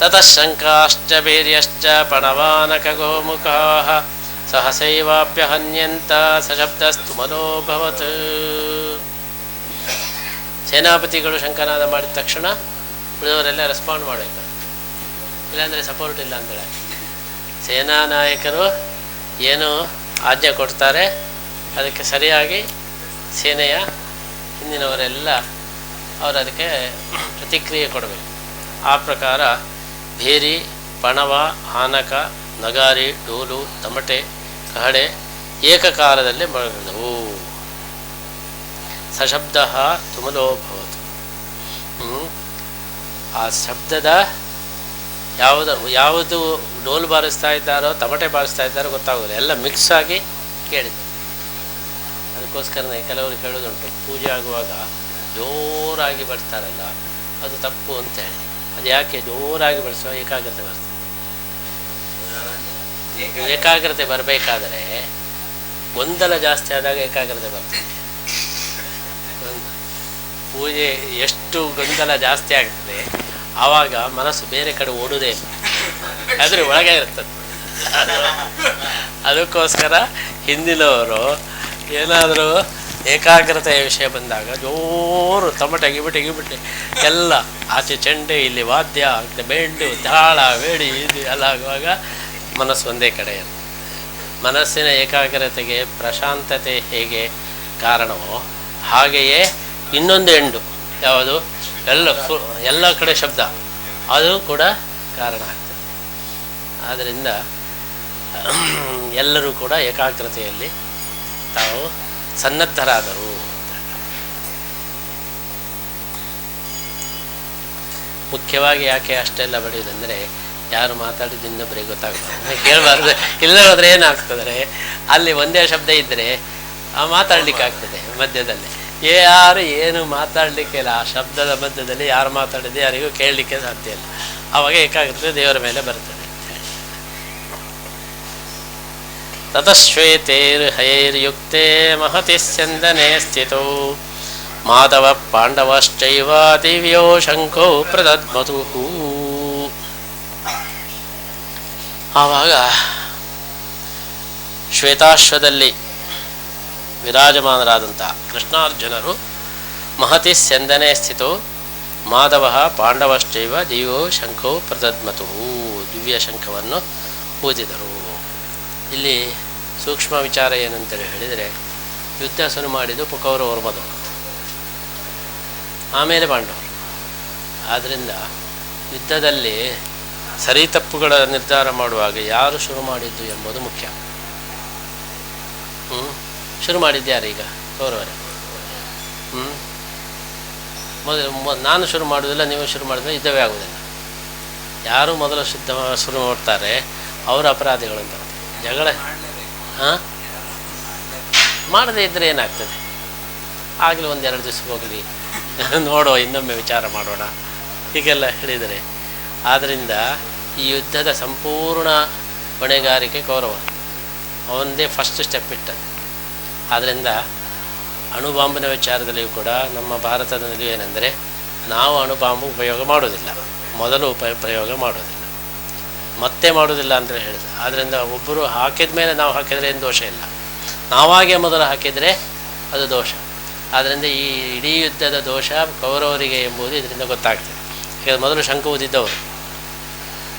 ತತಃ ಶಂಕಾಶ್ಚ ವೀರ್ಯಶ್ಚ ಪಣವಾನಕ ಗೋಮುಖಾ ಸಹಸೈವಾಪ್ಯಹನ್ಯಂತ ಸಶಬ್ದಸ್ತು ಮನೋಭವತ್ ಸೇನಾಪತಿಗಳು ಶಂಕನಾದ ಮಾಡಿದ ತಕ್ಷಣ ಉಳಿದವರೆಲ್ಲ ರೆಸ್ಪಾಂಡ್ ಮಾಡಬೇಕು. ಇಲ್ಲಾಂದರೆ ಸಪೋರ್ಟ್ ಇಲ್ಲ ಅಂತೇಳಿ ಸೇನಾ ನಾಯಕರು ಏನು ಆಜ್ಞೆ ಕೊಡ್ತಾರೆ. ಅದಕ್ಕೆ ಸರಿಯಾಗಿ ಸೇನೆಯ ಹಿಂದಿನವರೆಲ್ಲ ಅವರು ಅದಕ್ಕೆ ಪ್ರತಿಕ್ರಿಯೆ ಕೊಡಬೇಕು. ಆ ಪ್ರಕಾರ ಭೇರಿ, ಪಣವ ಆನಕ ನಗಾರಿ, ಡೋಲು, ತಮಟೆ, ಕಹಳೆ ಏಕಕಾಲದಲ್ಲಿ ಮೊಳಗಿದವು ಸಶಬ್ದ ಹ್ಮ್. ಆ ಶಬ್ದದ ಯಾವುದು ಯಾವುದು ಡೋಲು ಬಾರಿಸ್ತಾ ಇದ್ದಾರೋ, ತಮಟೆ ಬಾರಿಸ್ತಾ ಇದ್ದಾರೋ ಗೊತ್ತಾಗೋದಿಲ್ಲ. ಎಲ್ಲ ಮಿಕ್ಸ್ ಆಗಿ ಕೇಳಿದೆ. ಅದಕ್ಕೋಸ್ಕರನೇ ಕೆಲವರು ಕೇಳೋದುಂಟು ಪೂಜೆ ಆಗುವಾಗ ಜೋರಾಗಿ ಬರ್ತಾರಲ್ಲ, ಅದು ತಪ್ಪು ಅಂತ ಹೇಳಿ. ಅದು ಯಾಕೆ ಜೋರಾಗಿ ಬಳಸುವ ಏಕಾಗ್ರತೆ ಬರ್ತದೆ. ಏಕಾಗ್ರತೆ ಬರಬೇಕಾದರೆ ಗೊಂದಲ ಜಾಸ್ತಿ ಆದಾಗ ಏಕಾಗ್ರತೆ ಬರ್ತದೆ. ಪೂಜೆ ಎಷ್ಟು ಗೊಂದಲ ಜಾಸ್ತಿ ಆಗ್ತದೆ ಆವಾಗ ಮನಸ್ಸು ಬೇರೆ ಕಡೆ ಓಡುವುದೇ ಇಲ್ಲ. ಆದರೆ ಒಳಗೆ ಇರ್ತದೆ. ಅದಕ್ಕೋಸ್ಕರ ಹಿಂದಿನವರು ಏನಾದರೂ ಏಕಾಗ್ರತೆಯ ವಿಷಯ ಬಂದಾಗ ಜೋರು ತಮಟೆ ಗಿಬಿಟೆ ಗಿಬಿಟೆ ಎಲ್ಲ ಆಚೆ ಚೆಂಡೆ ಇಲ್ಲಿ ವಾದ್ಯ ಬೆಂಡು ತಾಳ ಬೇಡಿ ಇದು ಎಲ್ಲ ಆಗುವಾಗ ಮನಸ್ಸು ಒಂದೇ ಕಡೆ ಇರುತ್ತೆ. ಮನಸ್ಸಿನ ಏಕಾಗ್ರತೆಗೆ ಪ್ರಶಾಂತತೆ ಹೇಗೆ ಕಾರಣವೋ ಹಾಗೆಯೇ ಇನ್ನೊಂದು ಎಂಡು. ಯಾವುದು? ಎಲ್ಲ ಎಲ್ಲ ಕಡೆ ಶಬ್ದ. ಅದು ಕೂಡ ಕಾರಣ ಆಗ್ತದೆ. ಆದ್ದರಿಂದ ಎಲ್ಲರೂ ಕೂಡ ಏಕಾಗ್ರತೆಯಲ್ಲಿ ತಾವು ಸನ್ನದ್ಧರಾದರು ಮುಖ್ಯವಾಗಿ ಯಾಕೆ ಅಷ್ಟೆಲ್ಲ ಬಡಿಯೋದಂದರೆ ಯಾರು ಮಾತಾಡಿದ್ದು ಬರೀ ಗೊತ್ತಾಗ್ತದೆ ಕೇಳಬಾರ್ದು. ಇಲ್ಲ ಹೋದರೆ ಏನಾಗ್ತದೆ ಅಲ್ಲಿ ಒಂದೇ ಶಬ್ದ ಇದ್ದರೆ ಮಾತಾಡಲಿಕ್ಕೆ ಆಗ್ತದೆ ಮಧ್ಯದಲ್ಲಿ. ಯಾರು ಏನು ಮಾತಾಡಲಿಕ್ಕೆ ಇಲ್ಲ ಆ ಶಬ್ದದ ಮಧ್ಯದಲ್ಲಿ ಯಾರು ಮಾತಾಡಿದ್ದು ಯಾರಿಗೂ ಕೇಳಲಿಕ್ಕೆ ಸಾಧ್ಯ ಇಲ್ಲ. ಆವಾಗ ಏಕಾಗ್ರತೆ ದೇವರ ಮೇಲೆ ಬರ್ತದೆ ತತಶ್ವೇತೈರ್ಹಯೈರ್ಯುಕ್ತೆ ಮಹತಿ ಸ್ಯಂದನೆ ಸ್ಥಿತೋ. ಮಾಧವ ಪಾಂಡವಶ್ಚೈವ ದಿವ್ಯೋ ಶಂಖೋ ಪ್ರದದ್ಮತು. ಆವಾಗ ಶ್ವೇತಾಶ್ವದಲ್ಲಿ ವಿರಾಜಮಾನರಾದಂಥ ಕೃಷ್ಣಾರ್ಜುನರು ಮಹತಿ ಸ್ಯಂದನೆ ಸ್ಥಿತೋ ಮಾಧವ ಪಾಂಡವಶ್ಚೈವ ದಿವ್ಯೋ ಶಂಖೋ ಪ್ರದದ್ಮತು ದಿವ್ಯ ಶಂಖವನ್ನು ಊದಿದರು ಇಲ್ಲಿ ಸೂಕ್ಷ್ಮ ವಿಚಾರ ಏನಂತೇಳಿ ಹೇಳಿದರೆ ಯುದ್ಧ ಶುರು ಮಾಡಿದ್ದು ಕೌರವರು ಮೊದಲು ಆಮೇಲೆ ಪಾಂಡವರು. ಆದ್ದರಿಂದ ಯುದ್ಧದಲ್ಲಿ ಸರಿ ತಪ್ಪುಗಳ ನಿರ್ಧಾರ ಮಾಡುವಾಗ ಯಾರು ಶುರು ಮಾಡಿದ್ದು ಎಂಬುದು ಮುಖ್ಯ. ಹ್ಞೂ ಶುರು ಮಾಡಿದ್ಯಾರು ಈಗ ಕೌರವರೇ ಹ್ಞೂ ಮೊದಲು ನಾನು ಶುರು ಮಾಡೋದಿಲ್ಲ ನೀವು ಶುರು ಮಾಡಿದ್ರೆ ಇದ್ದವೇ ಆಗೋದಿಲ್ಲ ಯಾರು ಮೊದಲು ಶುದ್ಧ ಶುರು ಮಾಡ್ತಾರೆ, ಅವರ ಅಪರಾಧಿಗಳು ಅಂತ ಜಗಳ, ಹಾಂ? ಮಾಡದೇ ಇದ್ದರೆ ಏನಾಗ್ತದೆ? ಆಗಲಿ ಒಂದೆರಡು ದಿವಸ ಹೋಗಲಿ, ನೋಡೋ, ಇನ್ನೊಮ್ಮೆ ವಿಚಾರ ಮಾಡೋಣ, ಹೀಗೆಲ್ಲ ಹೇಳಿದರೆ. ಆದ್ದರಿಂದ ಈ ಯುದ್ಧದ ಸಂಪೂರ್ಣ ಹೊಣೆಗಾರಿಕೆ ಕೌರವ ಅವನದೇ ಫಸ್ಟ್ ಸ್ಟೆಪ್ ಇಟ್ಟದ್ದು. ಆದ್ದರಿಂದ ಅಣುಬಾಂಬಿನ ವಿಚಾರದಲ್ಲಿಯೂ ಕೂಡ ನಮ್ಮ ಭಾರತದ ನಿಲುವು ಏನೆಂದರೆ ನಾವು ಅಣುಬಾಂಬು ಉಪಯೋಗ ಮಾಡೋದಿಲ್ಲ ಮೊದಲು ಉಪ, ಪ್ರಯೋಗ ಮಾಡೋದಿಲ್ಲ ಮತ್ತೆ ಮಾಡೋದಿಲ್ಲ ಅಂತ ಹೇಳಿದೆ ಆದ್ದರಿಂದ ಒಬ್ಬರು ಹಾಕಿದ ಮೇಲೆ ನಾವು ಹಾಕಿದರೆ ಏನು ದೋಷ ಇಲ್ಲ. ನಾವಾಗೇ ಮೊದಲು ಹಾಕಿದರೆ ಅದು ದೋಷ. ಆದ್ದರಿಂದ ಈ ಇಡೀ ಯುದ್ಧದ ದೋಷ ಕೌರವರಿಗೆ ಎಂಬುದು ಇದರಿಂದ ಗೊತ್ತಾಗ್ತದೆ. ಈಗ ಮೊದಲು ಶಂಕು ಊದಿದ್ದವರು.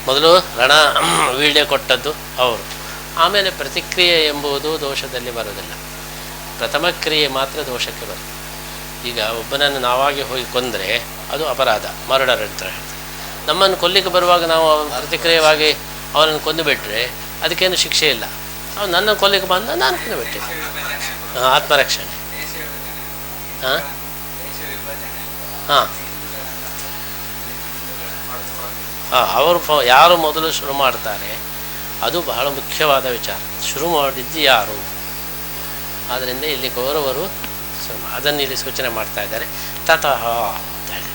ಮೊದಲು ರಣ ವೀಳ್ಯ ಕೊಟ್ಟದ್ದು ಅವರು. ಆಮೇಲೆ ಪ್ರತಿಕ್ರಿಯೆ ಎಂಬುದು ದೋಷದಲ್ಲಿ ಬರೋದಿಲ್ಲ ಪ್ರಥಮ ಕ್ರಿಯೆ ಮಾತ್ರ ದೋಷಕ್ಕೆ ಬರುತ್ತೆ. ಈಗ ಒಬ್ಬನನ್ನು ನಾವಾಗಿ ಹೋಗಿ ಕೊಂದರೆ ಅದು ಅಪರಾಧ, ಮರ್ಡರ್ ಅಂತ ಹೇಳ್ತಾರೆ. ನಮ್ಮನ್ನು ಕೊಲ್ಲಿಕ್ಕೆ ಬರುವಾಗ ನಾವು ಅವನ ಪ್ರತಿಕ್ರಿಯೆಯಾಗಿ ಅವನನ್ನು ಕೊಂದು ಬಿಟ್ಟರೆ ಅದಕ್ಕೇನು ಶಿಕ್ಷೆ ಇಲ್ಲ. ಅವನು ನನ್ನ ಕೊಲ್ಲಿಕ್ಕೆ ಬಂದ ನಾನು ಕೊಂದು ಬಿಟ್ಟೆ. ಆತ್ಮರಕ್ಷಣೆ. ಹಾಂ ಹಾಂ ಹಾಂ ಅವರು ಯಾರು ಮೊದಲು ಶುರು ಮಾಡ್ತಾರೆ, ಅದು ಬಹಳ ಮುಖ್ಯವಾದ ವಿಚಾರ. ಶುರು ಮಾಡಿದ್ದು ಯಾರು? ಆದ್ದರಿಂದ ಇಲ್ಲಿ ಗೌರವರು ಅದನ್ನು ಇಲ್ಲಿ ಸೂಚನೆ ಮಾಡ್ತಾ ಇದ್ದಾರೆ. ತತಃ ಅಂತೇಳಿ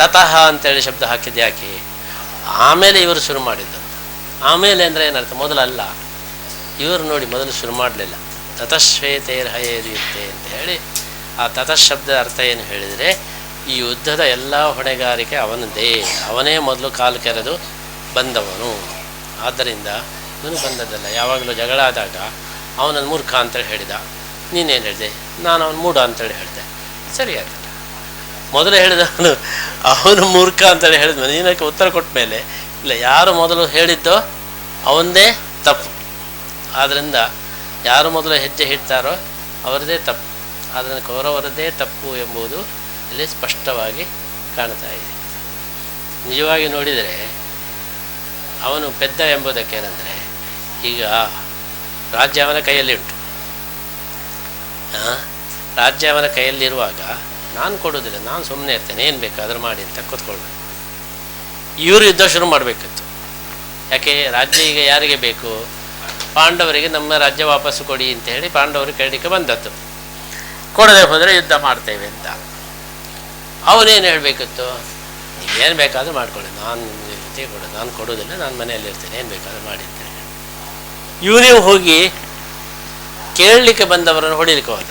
ತತಃ ಅಂತೇಳಿ ಶಬ್ದ ಹಾಕಿದ್ದು ಯಾಕೆ? ಆಮೇಲೆ ಇವರು ಶುರು ಮಾಡಿದ್ದು ಆಮೇಲೆ ಅಂದರೆ ಏನರ್ಥ? ಮೊದಲಲ್ಲ, ಇವರು ನೋಡಿ ಮೊದಲು ಶುರು ಮಾಡಲಿಲ್ಲ. ತತಶ್ವೇತೇರ್ ಹಯೇರಿಯುತ್ತೆ ಅಂತ ಹೇಳಿ ಆ ತತಶಬ್ದ ಅರ್ಥ ಏನು ಹೇಳಿದರೆ, ಈ ಯುದ್ಧದ ಎಲ್ಲ ಹೊಣೆಗಾರಿಕೆ ಅವನದೇ. ಅವನೇ ಮೊದಲು ಕಾಲು ಕೆರೆದು ಬಂದವನು. ಆದ್ದರಿಂದ ಇವನು ಬಂದದ್ದಲ್ಲ. ಯಾವಾಗಲೂ ಜಗಳ ಆದಾಗ ಅವನನ್ನು ಮೂರ್ಖ ಅಂತೇಳಿ ಹೇಳಿದ. ನೀನೇನು ಹೇಳಿದೆ? ನಾನು ಅವನು ಮೂಢ ಅಂತೇಳಿ ಹೇಳಿದೆ. ಸರಿ ಆಯ್ತಲ್ಲ ಮೊದಲು ಹೇಳಿದ ಅವನು ಅವನು ಮೂರ್ಖ ಅಂತೇಳಿ ಹೇಳಿದ ನೀನಕ್ಕೆ ಉತ್ತರ ಕೊಟ್ಟ ಮೇಲೆ, ಇಲ್ಲ, ಯಾರು ಮೊದಲು ಹೇಳಿದ್ದೋ ಅವನದೇ ತಪ್ಪು. ಆದ್ದರಿಂದ ಯಾರು ಮೊದಲು ಹೆಜ್ಜೆ ಇಡ್ತಾರೋ ಅವರದೇ ತಪ್ಪು. ಆದ್ದರಿಂದ ಕೌರವರದೇ ತಪ್ಪು ಎಂಬುದು ಇಲ್ಲಿ ಸ್ಪಷ್ಟವಾಗಿ ಕಾಣ್ತಾ ಇದೆ. ನಿಜವಾಗಿ ನೋಡಿದರೆ ಅವನು ಪೆದ್ದ ಎಂಬುದಕ್ಕೇನೆಂದರೆ ಈಗ ರಾಜ್ಯ ಅವನ ಕೈಯಲ್ಲಿ ಉಂಟು. ರಾಜ್ಯ ಅವನ ಕೈಯಲ್ಲಿರುವಾಗ ನಾನು ಕೊಡೋದಿಲ್ಲ ನಾನು ಸುಮ್ಮನೆ ಇರ್ತೇನೆ, ಏನು ಬೇಕಾದರೂ ಮಾಡಿ ಅಂತ ಕೂತ್ಕೊಳ್ಬೇಕು. ಇವರು ಯುದ್ಧ ಶುರು ಮಾಡಬೇಕಿತ್ತು. ಯಾಕೆ? ರಾಜ್ಯ ಈಗ ಯಾರಿಗೆ ಬೇಕು? ಪಾಂಡವರಿಗೆ ನಮ್ಮ ರಾಜ್ಯ ವಾಪಸ್ಸು ಕೊಡಿ ಅಂತ ಹೇಳಿ ಪಾಂಡವರು ಕೇಳಲಿಕ್ಕೆ ಬಂದದ್ದು. ಕೊಡದೆ ಹೋದರೆ ಯುದ್ಧ ಮಾಡ್ತೇವೆ ಅಂತ. ಅವನೇನು ಹೇಳಬೇಕಿತ್ತು? ನೀವೇನು ಬೇಕಾದರೂ ಮಾಡ್ಕೊಳ್ಳಿ, ನಾನು ಜೊತೆ ಕೊಡು, ನಾನು ಕೊಡೋದಿಲ್ಲ ನಾನು ಮನೆಯಲ್ಲಿ ಇರ್ತೇನೆ, ಏನು ಬೇಕಾದರೂ ಅಂತ. ಇವನೇ ಹೋಗಿ ಕೇಳಲಿಕ್ಕೆ ಬಂದವರನ್ನು ಹೊಡಿಲಿಕ್ಕೆ ಹೋದ.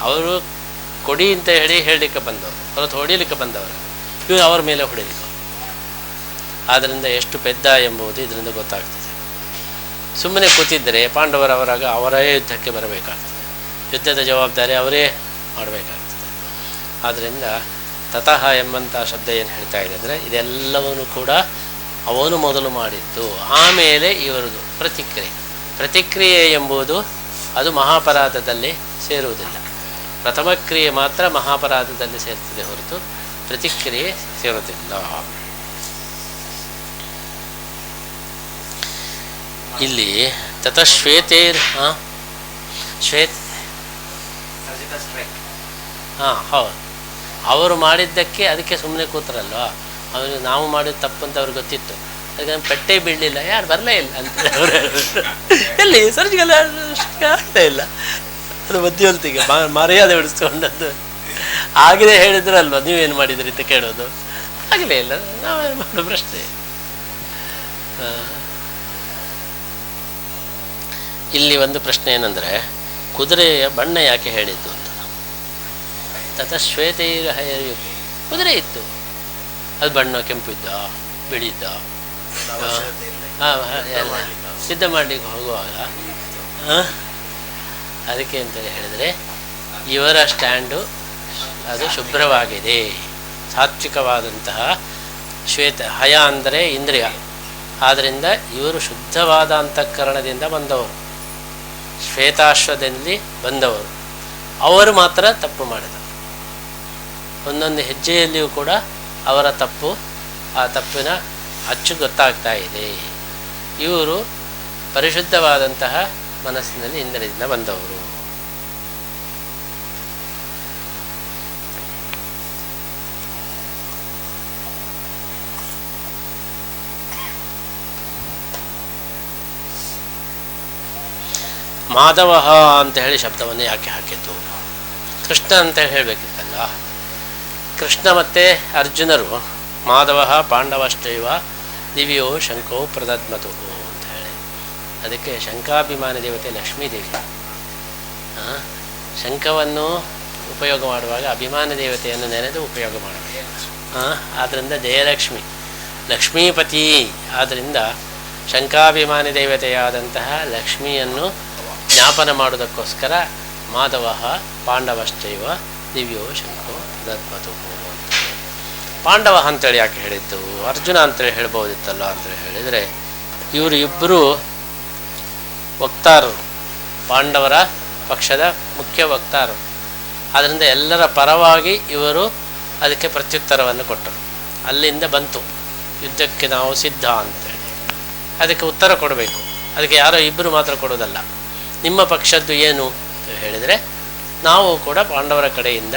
ಅವರು ಕೊಡಿ ಅಂತ ಹೇಳಿ ಹೇಳಲಿಕ್ಕೆ ಬಂದವರು. ಹೊರತು ಹೊಡಿಲಿಕ್ಕೆ ಬಂದವರು. ಇವನು ಅವರ ಮೇಲೆ ಹೊಡಿಲಿಕ್ಕೆ. ಆದ್ದರಿಂದ ಎಷ್ಟು ಪೆದ್ದ ಎಂಬುದು ಇದರಿಂದ ಗೊತ್ತಾಗ್ತದೆ. ಸುಮ್ಮನೆ ಕೂತಿದ್ದರೆ ಪಾಂಡವರವರಾಗ ಅವರೇ ಯುದ್ಧಕ್ಕೆ ಬರಬೇಕಾಗ್ತದೆ. ಯುದ್ಧದ ಜವಾಬ್ದಾರಿ ಅವರೇ ಮಾಡಬೇಕಾಗ್ತದೆ. ಆದ್ದರಿಂದ ತತಃ ಎಂಬಂಥ ಶಬ್ದ ಏನು ಹೇಳ್ತಾ ಇದೆ ಅಂದರೆ, ಇದೆಲ್ಲವನ್ನು ಕೂಡ ಅವನು ಮೊದಲು ಮಾಡಿತ್ತು ಆಮೇಲೆ ಇವರದು ಪ್ರತಿಕ್ರಿಯೆ. ಪ್ರತಿಕ್ರಿಯೆ ಎಂಬುದು ಅದು ಮಹಾಪರಾಧದಲ್ಲಿ ಸೇರುವುದಿಲ್ಲ. ಪ್ರಥಮ ಕ್ರಿಯೆ ಮಾತ್ರ ಮಹಾಪರಾಧದಲ್ಲಿ ಸೇರ್ತದೆ ಹೊರತು ಪ್ರತಿಕ್ರಿಯೆ ಸೇರುವುದಿಲ್ಲ. ಇಲ್ಲಿ ತತಃ ಶ್ವೇತೇರ್ ಹಾಂ ಶ್ವೇತ್. ಹಾಂ ಹೌದು. ಅವರು ಮಾಡಿದ್ದಕ್ಕೆ ಅದಕ್ಕೆ ಸುಮ್ಮನೆ ಕೂತ್ರಲ್ವ? ಅವನಿಗೆ ನಾವು ಮಾಡಿದ ತಪ್ಪು ಅಂತ ಅವ್ರಿಗೆ ಗೊತ್ತಿತ್ತು. ಅದಕ್ಕೆ ಪೆಟ್ಟೆ ಬೀಳಲಿಲ್ಲ, ಯಾರು ಬರಲೇ ಇಲ್ಲ ಅಂತ ಅವರು. ಎಲ್ಲಿ, ಸರ್ಜಿಕಲ್ ಆಗ್ತಾ ಇಲ್ಲ. ಅದು ಮಧ್ಯವಲ್ತಿಗೆ ಮರ್ಯಾದೆ ಬಿಡಿಸ್ಕೊಂಡದ್ದು ಆಗಲೇ ಹೇಳಿದ್ರಲ್ವ, ನೀವೇನು ಮಾಡಿದ್ರಿ ಅಂತ ಕೇಳೋದು. ಆಗಲೇ ಇಲ್ಲ, ನಾವೇನು ಮಾಡೋ ಪ್ರಶ್ನೆ ಇಲ್ಲಿ ಒಂದು ಪ್ರಶ್ನೆ ಏನಂದರೆ, ಕುದುರೆಯ ಬಣ್ಣ ಯಾಕೆ ಹೇಳಿದ್ದು ಅಂತ. ತತ ಶ್ವೇತೈರ ಹಯ ಕುದುರೆ ಇತ್ತು. ಅದು ಬಣ್ಣ ಕೆಂಪು ಇದ್ದ ಬಿಳಿ ಇದ್ದ. ಇಲ್ಲ ಹಾಂ. ಎಲ್ಲ. ಸಿದ್ಧ ಮಾಡಲಿಕ್ಕೆ ಹೋಗುವಾಗ ಅದಕ್ಕೆ ಅಂತ ಹೇಳಿದರೆ ಇವರ ಸ್ಟ್ಯಾಂಡು ಅದು ಶುಭ್ರವಾಗಿದೆ. ಸಾತ್ವಿಕವಾದಂತಹ ಶ್ವೇತ ಹಯ ಅಂದರೆ ಇಂದ್ರಿಯ. ಆದ್ದರಿಂದ ಇವರು ಶುದ್ಧವಾದ ಅಂತಃಕರಣದಿಂದ ಬಂದವರು. ಶ್ವೇತಾಶ್ವದಲ್ಲಿ ಬಂದವರು. ಅವರು ಮಾತ್ರ ತಪ್ಪು ಮಾಡಿದರು ಒಂದೊಂದು ಹೆಜ್ಜೆಯಲ್ಲಿಯೂ ಕೂಡ ಅವರ ತಪ್ಪು, ಆ ತಪ್ಪಿನ ಅಚ್ಚು ಗೊತ್ತಾಗ್ತಾ ಇದೆ. ಇವರು ಪರಿಶುದ್ಧವಾದಂತಹ ಮನಸ್ಸಿನಲ್ಲಿ ಇಂದ್ರದಿಂದ ಬಂದವರು. ಮಾಧವ ಅಂತ ಹೇಳಿ ಶಬ್ದವನ್ನು ಯಾಕೆ ಹಾಕಿದ್ದು? ಕೃಷ್ಣ ಅಂತ ಹೇಳಬೇಕಿತ್ತಲ್ಲ? ಕೃಷ್ಣ ಮತ್ತು ಅರ್ಜುನರು ಮಾಧವ ಪಾಂಡವಶ್ಚೈವ ದಿವ್ಯೋ ಶಂಕೋ ಪ್ರದದ್ಮತು ಅಂತ ಹೇಳಿ. ಅದಕ್ಕೆ ಶಂಕಾಭಿಮಾನಿ ದೇವತೆ ಲಕ್ಷ್ಮೀದೇವಿ ಆ, ಶಂಖವನ್ನು ಉಪಯೋಗ ಮಾಡುವಾಗ ಅಭಿಮಾನ ದೇವತೆಯನ್ನು ನೆನೆದು ಉಪಯೋಗ ಮಾಡಬೇಕು ಆದ್ದರಿಂದ ಜಯಲಕ್ಷ್ಮಿ. ಲಕ್ಷ್ಮೀಪತಿ. ಆದ್ದರಿಂದ ಶಂಕಾಭಿಮಾನಿ ದೇವತೆಯಾದಂತಹ ಲಕ್ಷ್ಮಿಯನ್ನು ಜ್ಞಾಪನ ಮಾಡುವುದಕ್ಕೋಸ್ಕರ ಮಾಧವ ಪಾಂಡವಶ್ಚೈವ ದಿವ್ಯೋ ಶಂಕೋ ಪಾಂಡವ ಅಂತೇಳಿ ಯಾಕೆ ಹೇಳಿದ್ದು? ಅರ್ಜುನ ಅಂತೇಳಿ ಹೇಳ್ಬೋದಿತ್ತಲ್ಲ ಅಂತೇಳಿ ಹೇಳಿದರೆ, ಇವರು ಇಬ್ಬರು ವಕ್ತಾರರು, ಪಾಂಡವರ ಪಕ್ಷದ ಮುಖ್ಯ ವಕ್ತಾರರು. ಆದ್ದರಿಂದ ಎಲ್ಲರ ಪರವಾಗಿ ಇವರು ಅದಕ್ಕೆ ಪ್ರತ್ಯುತ್ತರವನ್ನು ಕೊಟ್ಟರು. ಅಲ್ಲಿಂದ ಬಂತು. ಯುದ್ಧಕ್ಕೆ ನಾವು ಸಿದ್ಧ ಅಂತೇಳಿ. ಅದಕ್ಕೆ ಉತ್ತರ ಕೊಡಬೇಕು. ಅದಕ್ಕೆ ಯಾರೋ ಇಬ್ಬರು ಮಾತ್ರ ಕೊಡೋದಲ್ಲ ನಿಮ್ಮ ಪಕ್ಷದ್ದು ಏನು? ಅಂತ ಹೇಳಿದರೆ, ನಾವು ಕೂಡ ಪಾಂಡವರ ಕಡೆಯಿಂದ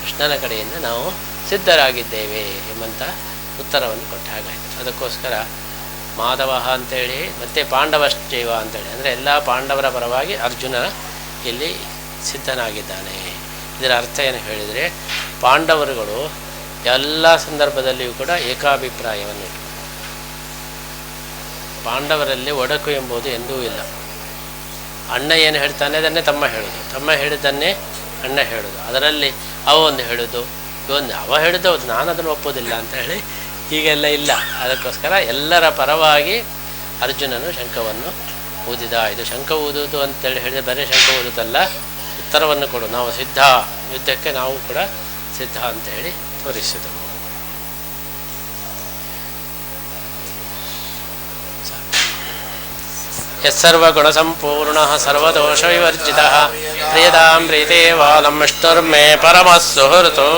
ಕೃಷ್ಣನ ಕಡೆಯಿಂದ ನಾವು ಸಿದ್ಧರಾಗಿದ್ದೇವೆ ಎಂಬಂಥ ಉತ್ತರವನ್ನು ಕೊಟ್ಟ ಹಾಗಾಯಿತು. ಅದಕ್ಕೋಸ್ಕರ ಮಾಧವ ಅಂತೇಳಿ, ಮತ್ತು ಪಾಂಡವಶ್ಚೈವ ಅಂತೇಳಿ, ಅಂದರೆ ಎಲ್ಲ ಪಾಂಡವರ ಪರವಾಗಿ ಅರ್ಜುನ ಇಲ್ಲಿ ಸಿದ್ಧನಾಗಿದ್ದಾನೆ. ಇದರ ಅರ್ಥ ಏನು ಹೇಳಿದರೆ, ಪಾಂಡವರುಗಳು ಎಲ್ಲ ಸಂದರ್ಭದಲ್ಲಿಯೂ ಕೂಡ ಏಕಾಭಿಪ್ರಾಯವನ್ನು ಪಾಂಡವರಲ್ಲಿ ಒಡಕು ಎಂಬುದು ಎಂದೂ ಇಲ್ಲ. ಅಣ್ಣ ಏನು ಹೇಳ್ತಾನೆ ಅದನ್ನೇ ತಮ್ಮ ಹೇಳೋದು. ತಮ್ಮ ಹೇಳಿದ್ದನ್ನೇ ಅಣ್ಣ ಹೇಳೋದು. ಅದರಲ್ಲಿ ಅವ ಒಂದು ಹೇಳೋದು. ಒಂದು ಅವ ಹೇಳಿದ್ದು ನಾನು ಅದನ್ನು ಒಪ್ಪೋದಿಲ್ಲ ಅಂತ ಹೇಳಿ ಹೀಗೆಲ್ಲ ಇಲ್ಲ. ಅದಕ್ಕೋಸ್ಕರ ಎಲ್ಲರ ಪರವಾಗಿ ಅರ್ಜುನನು ಶಂಖವನ್ನು ಊದಿದ. ಇದು ಶಂಖ ಊದುವುದು ಅಂತೇಳಿ ಹೇಳಿದರೆ ಬರೀ ಶಂಖ ಊದುದಲ್ಲ ಉತ್ತರವನ್ನು ಕೊಡು. ನಾವು ಸಿದ್ಧ. ಯುದ್ಧಕ್ಕೆ ನಾವು ಕೂಡ ಸಿದ್ಧ ಅಂತ ಹೇಳಿ ತೋರಿಸಿದವು. यस्सर्वगुणसम्पूर्णः सर्वदोषविवर्जितः प्रियतां प्रीते बालं विष्णुर्मे परमः सुहृतो